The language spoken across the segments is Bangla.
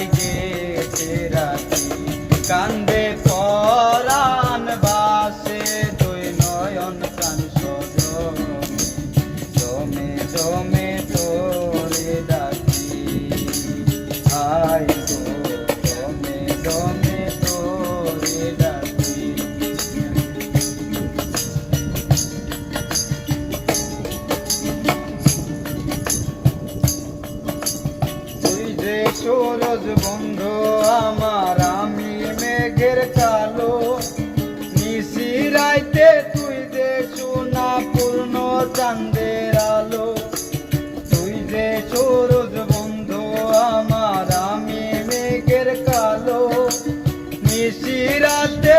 ছোটাই সূরজ বন্ধ, আমার আমি মেঘের কালো নিশি রাইতে তুই যে সোনা পূর্ণ চান্দের আলো। তুই যে সূরজ বন্ধু, আমার আমি মেঘের কালো। নিশি রাতে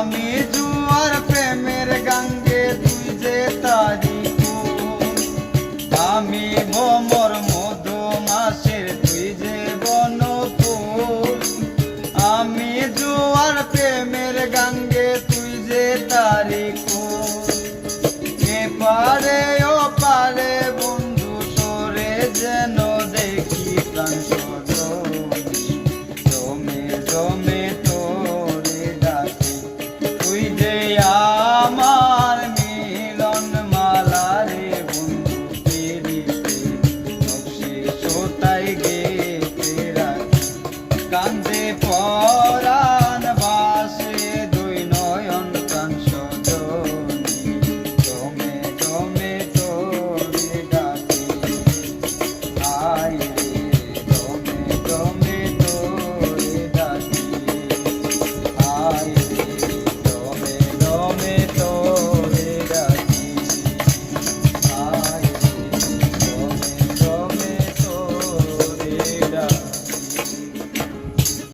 আমি জুয়ার প্রেমের গাঙ্গে তুই যে তারি আমি ভোমর মধু মাসের তুই যে বনপুর আমি জুয়ার প্রেমের গাঙ্গে